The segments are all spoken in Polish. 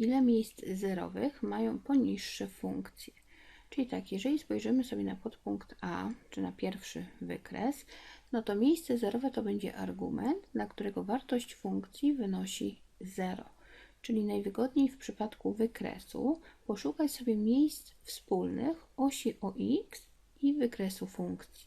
ile miejsc zerowych mają poniższe funkcje. Czyli tak, jeżeli spojrzymy sobie na podpunkt A, czy na pierwszy wykres, no to miejsce zerowe to będzie argument, dla którego wartość funkcji wynosi 0. Czyli najwygodniej w przypadku wykresu poszukać sobie miejsc wspólnych osi o x i wykresu funkcji.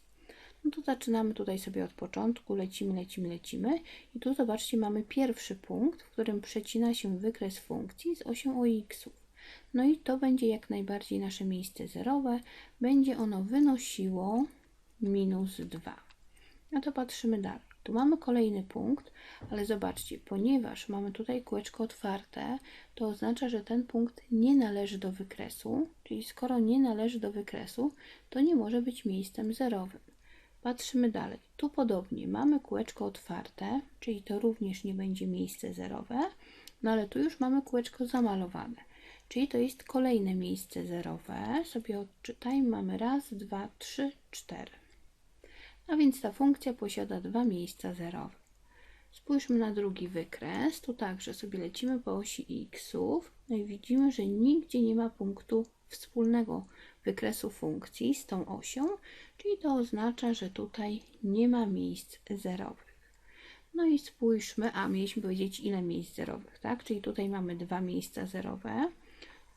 No to zaczynamy tutaj sobie od początku, lecimy, lecimy, lecimy i tu zobaczcie mamy pierwszy punkt, w którym przecina się wykres funkcji z osią o x. No i to będzie jak najbardziej nasze miejsce zerowe, będzie ono wynosiło minus 2. No to patrzymy dalej. Tu mamy kolejny punkt, ale zobaczcie, ponieważ mamy tutaj kółeczko otwarte, to oznacza, że ten punkt nie należy do wykresu, czyli skoro nie należy do wykresu, to nie może być miejscem zerowym. Patrzymy dalej. Tu podobnie mamy kółeczko otwarte, czyli to również nie będzie miejsce zerowe, no ale tu już mamy kółeczko zamalowane, czyli to jest kolejne miejsce zerowe. Sobie odczytajmy, mamy raz, dwa, trzy, cztery. A więc ta funkcja posiada dwa miejsca zerowe. Spójrzmy na drugi wykres. Tu także sobie lecimy po osi xów. No i widzimy, że nigdzie nie ma punktu wspólnego wykresu funkcji z tą osią, czyli to oznacza, że tutaj nie ma miejsc zerowych. No i spójrzmy, a mieliśmy powiedzieć ile miejsc zerowych, tak? Czyli tutaj mamy dwa miejsca zerowe,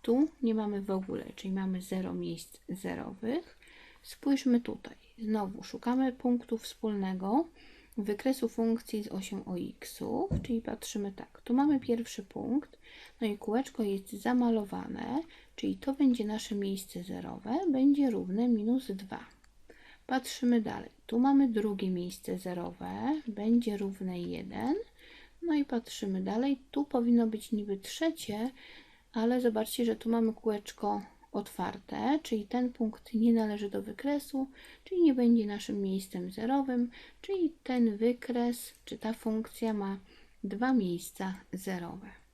tu nie mamy w ogóle, czyli mamy 0 miejsc zerowych. Spójrzmy tutaj. Znowu szukamy punktu wspólnego wykresu funkcji z osią o x, czyli patrzymy tak. Tu mamy pierwszy punkt, no i kółeczko jest zamalowane, czyli to będzie nasze miejsce zerowe, będzie równe minus 2. Patrzymy dalej. Tu mamy drugie miejsce zerowe, będzie równe 1. No i patrzymy dalej. Tu powinno być niby trzecie, ale zobaczcie, że tu mamy kółeczko otwarte, czyli ten punkt nie należy do wykresu, czyli nie będzie naszym miejscem zerowym, czyli ten wykres czy ta funkcja ma dwa miejsca zerowe.